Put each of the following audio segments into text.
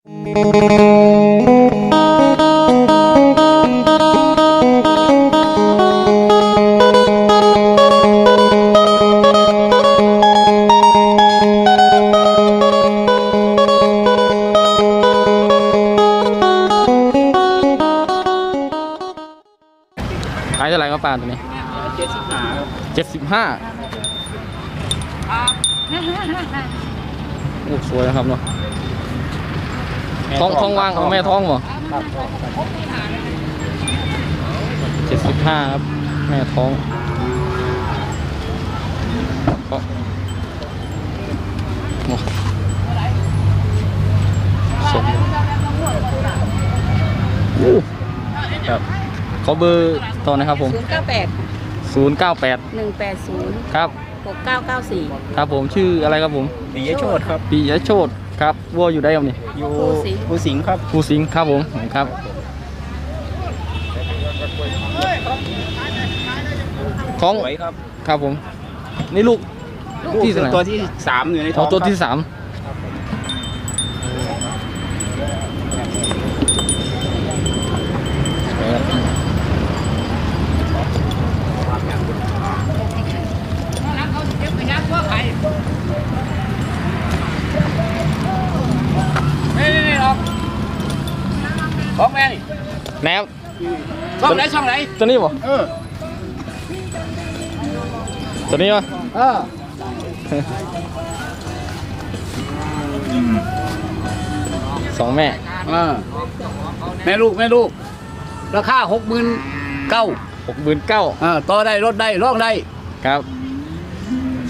ขายเท่าไหร่ครับป้าตัวนี้เจ็ดสิบห้าเจ็ดสิบห้าโอ้สวยนะครับเนาะ ท้องท้องว่างเอาแม่ท้องเหรอเจ็ดสิบห้าครับ แม่ท้องก็โอ้สมโอ้ครับขอเบอร์ต่อนะครับผมศูนย์เก้าแปดศูนย์เก้าแปดหนึ่งแปดศูนย์ครับหกเก้าเก้าสี่ครับผมชื่ออะไรครับผม ปิยโชตครับปียโชต ครับวัวอยู่ได้ครับนี่อยู่ภูสิงห์ครับภูสิงห์ครับผมครับของสวยครับครับผม นี่ลูกลูกที่เท่าไหร่ตัวที่สามอยู่ในท้เอาองตัวที่ครับสาม ตัวนี้บ่เออตัวนี้วะเออสองแม่เออแม่ลูกแม่ลูก ราคาหกหมื่นเก้าหกหมื่นเก้าเออต่อได้รถได้ร่องได้ครับ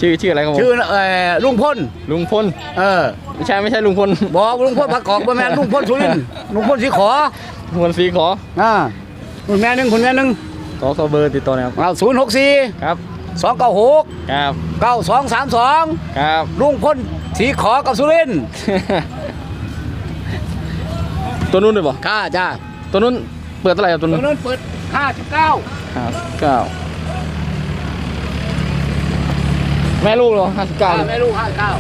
ชื่อชื่ออะไรครับผมชื่อเอ่อลุงพลลุงพลเออไม่ใช่ไม่ใช่ลุงพลบอกลุงพลประกอบบ่แม่นลุงพลสุรินทร์ลุงพลสีขอลุงพลสีขออ่า คุณแม่หนึ่งคุณแม่หนึ่งขอขอเบอร์ติดต่อหนะครับเอาศูนย์หกสี่ครับสองเก้าหกครับเก้าสองสามสองครับลุงพลสีขอกับสุรินทร์ตัวนู้นด้วยบ่ค่าจ้าตัวนู้นเปิดเท่าไหร่ครับตัวตรนู้งนนั้นเปิดห้าสิบเก้าห้าสิบเก้าแม่ลูกเหรอห้าสิบเก้าไม่รู้ห้าเก้า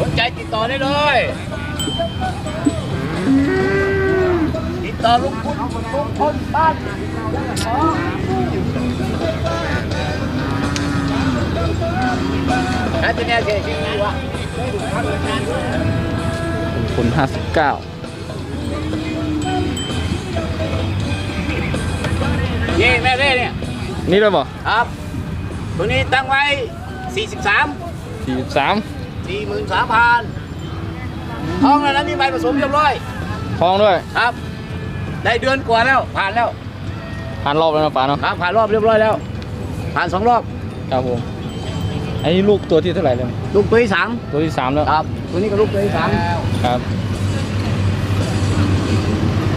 สนใจติดต่อได้เลย ติดต่อลุงพลลุงพลบ้านนั่นจะแน่เสียชีวิตวะคนห้าสิบเก้านี่แม่เร่เนี่ย นี่ด้วยบ่ครับ ตัวนี้ตั้งไว้ 43สี่สิบสาม43,000 ท้องแล้วนะมีใบผสมเรียบร้อยทองด้วยครับ ได้เดือนกว่าแล้ว ผ่านแล้ว ผ่านรอบแล้วนะป๋าเนาะครับผ่านรอบเรียบร้อยแล้ว ผ่านสองรอบครับผมอันนี้ลูกตัวที่เท่าไหร่เลยลูกตัวที่สามตัวที่สามแล้วครับ ตัวนี้ก็ลูกตัวที่สามครับ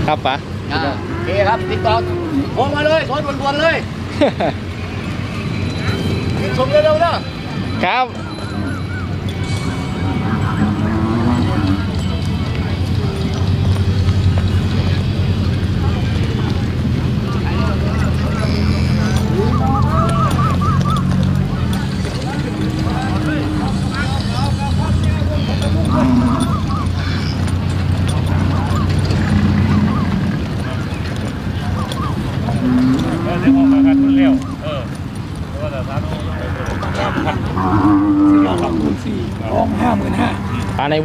ครับป๋าอ่าโอเคครับติดต่อโทรมาเลยโทรด่วนๆเลย ส่งเร็วๆเนาะครับ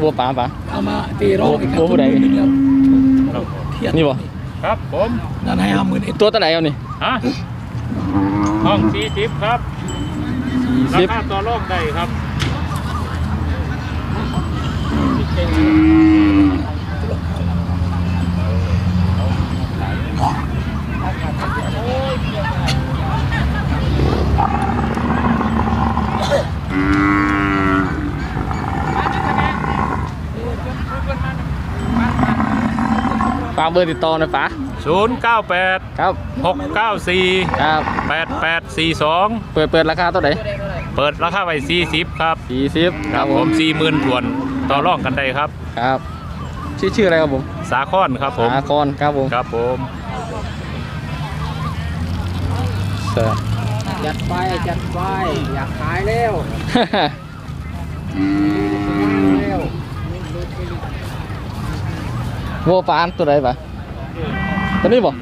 วัวป๋าป๋าเอามาตีร้องอีกครับโอ้โหผู้ใดหนึ่งแล้วเทียบนี่บ่ครับผมนั่นให้ห้าหมื่นเอ็ดตัวเท่าไหร่ครับนี่ฮะห้องสี่สิบครับราสิบคาต่อรองได้ครับ ฝากเบอร์ติดต่อหนะป๋า098ครับ694ครับ8842เปิดเปิดราคาเท่าไหร่เปิดราคาไว้40ครับสี่สิบครับผม40,000ถวนต่อรองกันได้ครับ ครับ ชื่อชื่ออะไรครับผม สาคอนครับผมสาคอนครับผมครับผมเสร็จจัดไปจัดไปอยากขายแล้ว วัวปานตัวใดปะตัวนี้บ่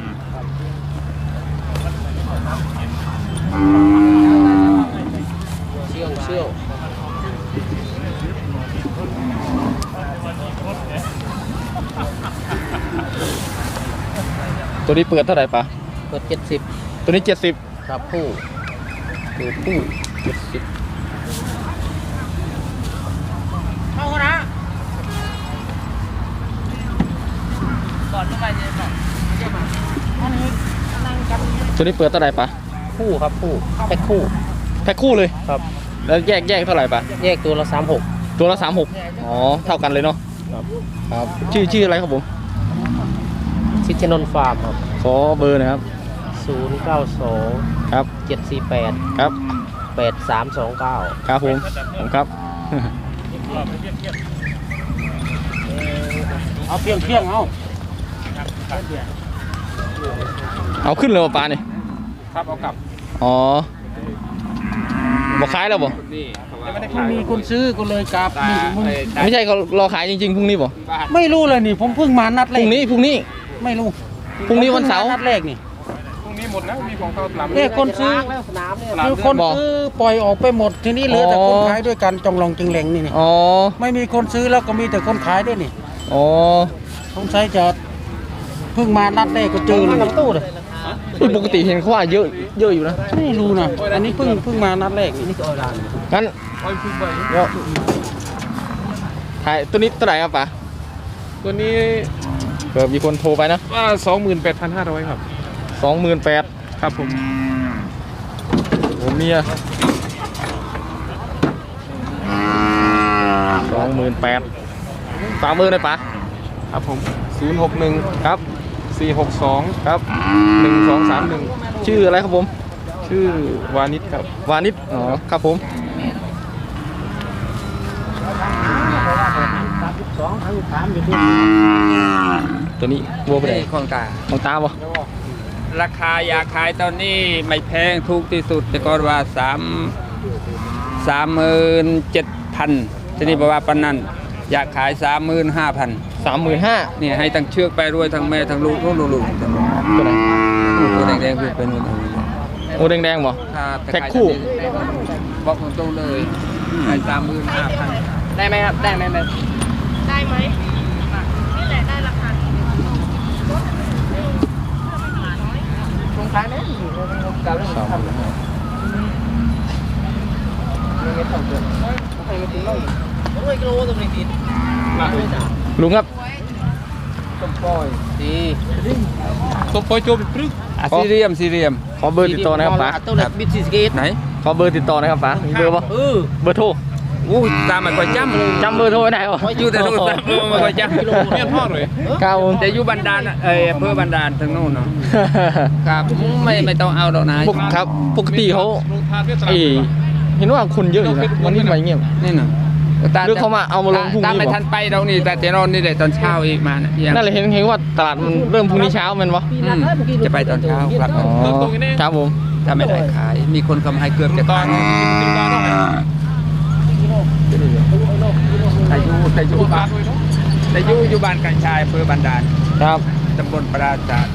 เชี่ยวเชี่ยวตัวนี้เปิดเท่าไหร่ปะเปิดเจ็ดสิบตัวนี้เจ็ดสิบครับผู้ตัวผู้เจ็ดสิบ เข้านะก่อนขึ้นไปเลยก่อน ตัวนี้เปิดเท่าไหร่ปะคู่ครับคู่แพ็คคู่แพ็คคู่เลยครับ แล้วแยกแยกเท่าไหร่ปะแยกตัวละสามหกตัวละสามหกอ๋อเท่ากันเลยเนาะครับชื่อชื่ออะไรครับผมชิชนนท์ฟาร์มครับขอเบอร์หนะครับศูนย์เก้าสองครับเจ็ดสี่แปดครับแปดสามสองเก้าครับผมผมครับเอาเพียงเพียงเอา เอาขึ้นเลยว่ะปลาเนี่ยครับเอากลับ อ๋อบอกขายแล้วบ่นี่ไม่มีคนซื้อก็เลยกลับตานี่มึงเอ้ยตาไม่ใช่เขารอขายจริงๆพรุ่งนี้บ่บ้านไม่รู้เลยนี่ ผมเพิ่งมานัดพแรรุ่กงนี้พรุ่งนี้ไม่รู้พรุ่งนี้วันเสาร์ ผมพิ่งมนัดแรกนี่พรุ่งนี้หมดแล้วมีของเขาลำเอ้คนซื้อแล้วสนามเนี่ยคือคนบอกซื้อปล่อยออกไปหมดทีนี้เหลือแต่อ๋อคนขายด้วยกันจองลองจึงแหลงนี่นี่อ๋อไม่มีคนซื้อแล้วก็มีแต่คนขายด้วยนี่อ๋อสงสัยจะเพิ่งมานัดแรกก็เจอเลยลำตู้เลยเอ้ยปกติเห็นเขาว่าเยอะเยอะอยู่นะไม่รู้นะอันนี้เพิ่งเพิ่งมานัดแรกนี่งั้นเดี๋ยวถ่ายตัวนี้ตัวไหนครับป๋าตัวนี้เผื่อมีคนโทรไปนะว่าสองหมื่นแปดพันห้าร้อยครับสองหมื่นแปดครับผมโอ้เมียสองหมื่นแปดฝากมือหน่อยป๋าครับผมศูนย์หกหนึ่งครับ สี่หกสองครับ หนึ่งสองสามหนึ่งชื่ออะไรครับผม ชื่อวานิชครับ วานิชอ๋อครับผมตัวนี้วัวไปไหนของตาของตาบ่ราคาอยากขายตอนนี้ไม่แพงถูกที่สุด แต่ก่อนว่าสามสามหมื่นเจ็ดพันทีนี้บอกว่าปานนั้นอยากขายสามหมื่นห้าพัน สามหมื่นห้านี่ให้ทั้งเชือกไปรวยทั้งแม่ทั้งลูกลูกลูกลูกตัวไหนตัวแดงๆคือเป็นหมดเลยโอ้แดงๆบ่ถ้าแพ็คคู่บอกตรงๆเลยขายสามหมื่นห้าพันได้ไหมครับได้ไหมแบบได้ไหมนี่แหละได้ราคาตรงท้ายเนี่ยกาเรื่องทำเลยไม่ต้องเกินไม่ถึงเราโอ้ยกิโลตรงนี้ติด ลุงครับต้มปล่อยดีตัวปอยโจมปรึกอะซีเรียมซีเรียมขอเบอร์ติดต่อนะครับป๋าตัวเล็กบิดซีสเกตไหนขอเบอร์ติดต่อนะครับป๋ามีเบอร์ป่ะเออเบอร์โทรอู้ตามมาก่อยจ้ำจำเบอร์โทรไว้ได้ป่ะอยู่แต่โทรศัพท์มาก่อยจ้ำเนี่ยพ่อเลยครับผมแต่อยู่บันดาลเอ้ยอำเภอบันดาลทางโน้นเนาะครับไม่ไม่ต้องเอาดอกนะปกครับปกติเขาลงทานเวียดนามเอยเห็นว่าคนเยอะอยู่นะวันนี้ทำไมเงียบนี่เนาะ หรือเขามาเอามาลงพรุ่งนี้ตามไม่บอกทันไปเรานี่แต่เจนอนนี่แต่ตอนเช้าอีกมานะยังนั่นเลยเห็นเห็นว่าตลาดมันเริ่มพรุ่งนี้เช้าแมันวะอืมจะไปตอนเช้าครับอ๋อครับผมถ้าไม่ได้ขาย มีคนคำให้เกือบจะตอขานยติดตามต้องไปแต่อยู่แต่อยู่บ้านแต่อยู่อยู่บ้านกันชายอำเภอบันดาลครับตำบลปราศาสตร์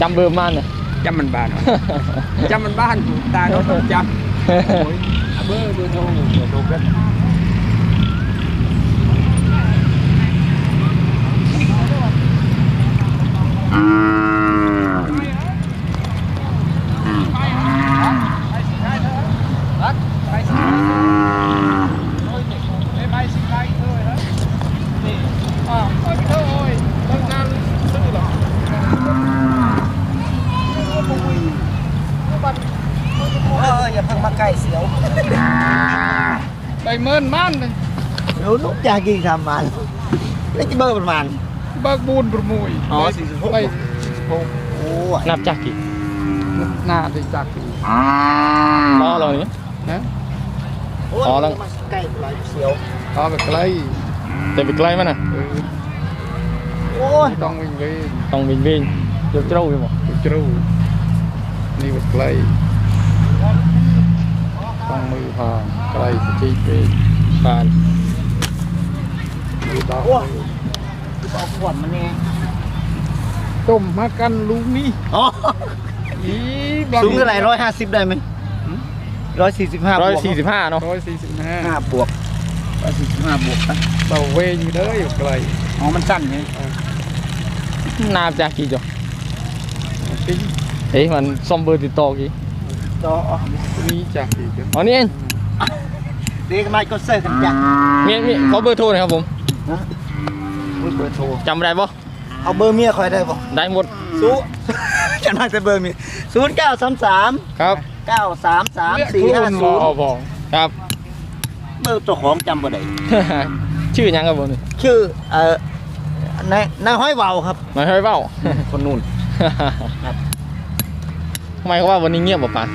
จำเบอร์มาเนี่ยจำมันบ้านวะจำมันบ้านตาเราต้องจำเบอร์เบอร์โทรเบอร์โทรกัน เอออย่าเพิ่งมาใกล้เสียว ไปเมินมันเลยรู้ทุกอย่างกี่ทำมันแล้วจะเบอร์ประมาณ เบิกบูนประมุยอ๋อไป46ไปโอ้ยนับจากกี่หน้าได้จักอยู่ล้อเรานี้ นะอ๋อแล้วใกล้ปลายเสียวเอาไปไกลแต่ไปไกลมันน่ะเออโอ้ยต้องวิ่งเลยต้องวิ่งวิ่งเดี๋ยวเจ้าอยู่บ่จรูนี่ว่าไกลต้องมือพางไกลสจีเปปาน เอาขวดมันนี่ต้มมากันลุงนี่อ๋ออีสูงเท่าไหร่ร้อยห้าสิบได้ไหมร้อยสี่สิบห้าร้อยสี่สิบห้าเนาะร้อยสี่สิบห้าห้าบวกร้อยสี่สิบห้าบวกนะเบาเวงอยู่เด้ออยู่ไกลอ๋อมันสั้นไงนาจากกี่จ้ะปิ้งเฮ้ยมันซ่อมเบอร์ติดต่อกี่ต่ออ๋อนี่จากอีกอ๋อนี่เองเด็กไม่ก็เซิร์กันจังมีมีขอเบอร์โทรหน่อยครับผม นะอุ้ยเบอร์โทรจำได้ปะเอาเบอร์เมียคอยได้ปะได้หมดสู้จะนั่งแต่เบอร์เมียศูนย์เก้าสามสามครับเก้าสามสามสี่ห้าศูนย์เอาบองครับเบอร์เจ้าของจำบ่ได้ชื่อหยังครับผมนี่ชื่อเอ่อนายนายห้อยเบาครับหมายให้เบ้าคนนู่นทำไมเขาว่าวันนี้เงียบป่ะปาน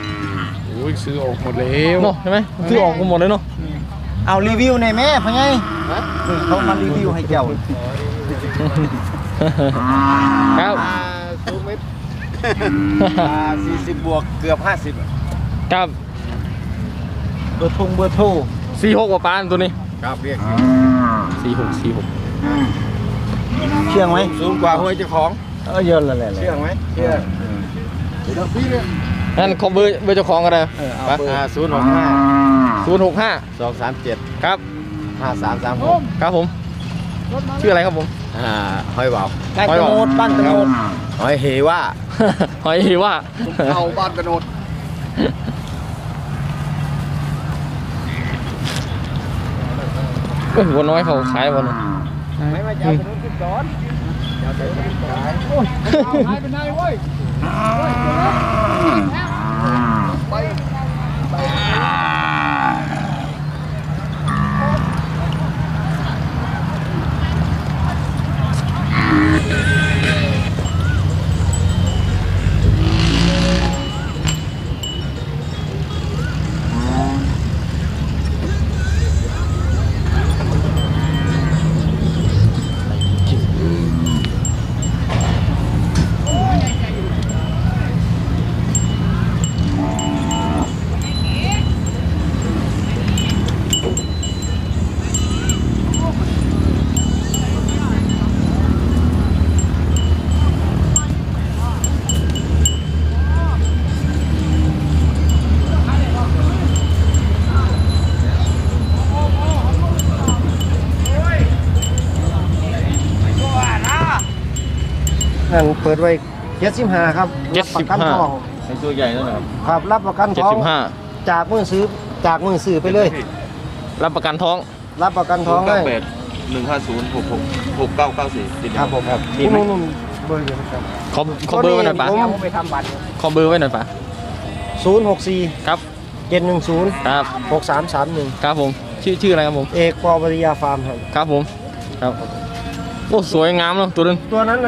โอ้ยซื้อออกหมดแล้วเนาะใช่ไหมคือออกกันหมดเลยเนาะ เอารีวิวในอยแม่พะไงนี่เขามารีวิวให้เจ้าครับสูงเมตรสี่สิบบวกเกือบห้าสิบครับเบอร์ทงเบอร์โทรสี่หกป่ะปานตัวนี้ครับเรียกสี่หกสี่หกเชื่องไหมสูงกว่าห้วยเจ้าของเออเยอะเลยแหละเชื่องไหมเชื่องนั่นขอเบอร์เบอร์เจ้าของกันเลยอ่าศูนย์หกห้า ศูนย์หกห้าสองสามเจ็ดครับห้าสามสามหกครับผมชื่ออะไรครับผมอ่าห้อยเบาบ้านตะโนดบ้านตะโนดห้อยเฮว่าหอยว่าเอาบ้านกระโดดเอ้ยวัวน้อยเขาขายวันนึงไม่มาจากถนนขึ้นก่อนนั่ นเปิดไว้เจ็ดสิบห้าครับเจ็ดสิบห้า รับประกันทองในตัวใหญ่นั่นนะครับครับรับประกันเจ็ดทองสิบห้าจากมือซื้อจากมือซื้อไปเลย รับประกันท้อง รับประกันทองได้หนึ่งห้าศูนย์หกหกหกเก้าเก้าสี่ติดครับผมครับมีไหมนู่นๆเบอร์เดียวครับ ขอขอเบอร์ไว้หน่อยป่ะผมขอเบอร์ไว้หน่อยป่ะศูนย์หกสี่ครับ เจ็ดหนึ่งศูนย์ครับ หกสามสามหนึ่งครับผม ชื่อชื่ออะไรครับผม เอกปอปริยาฟาร์มครับ ครับผม ครับ โอ้ สวยงามเนาะตัวนึง ตัวนั้นน่ะ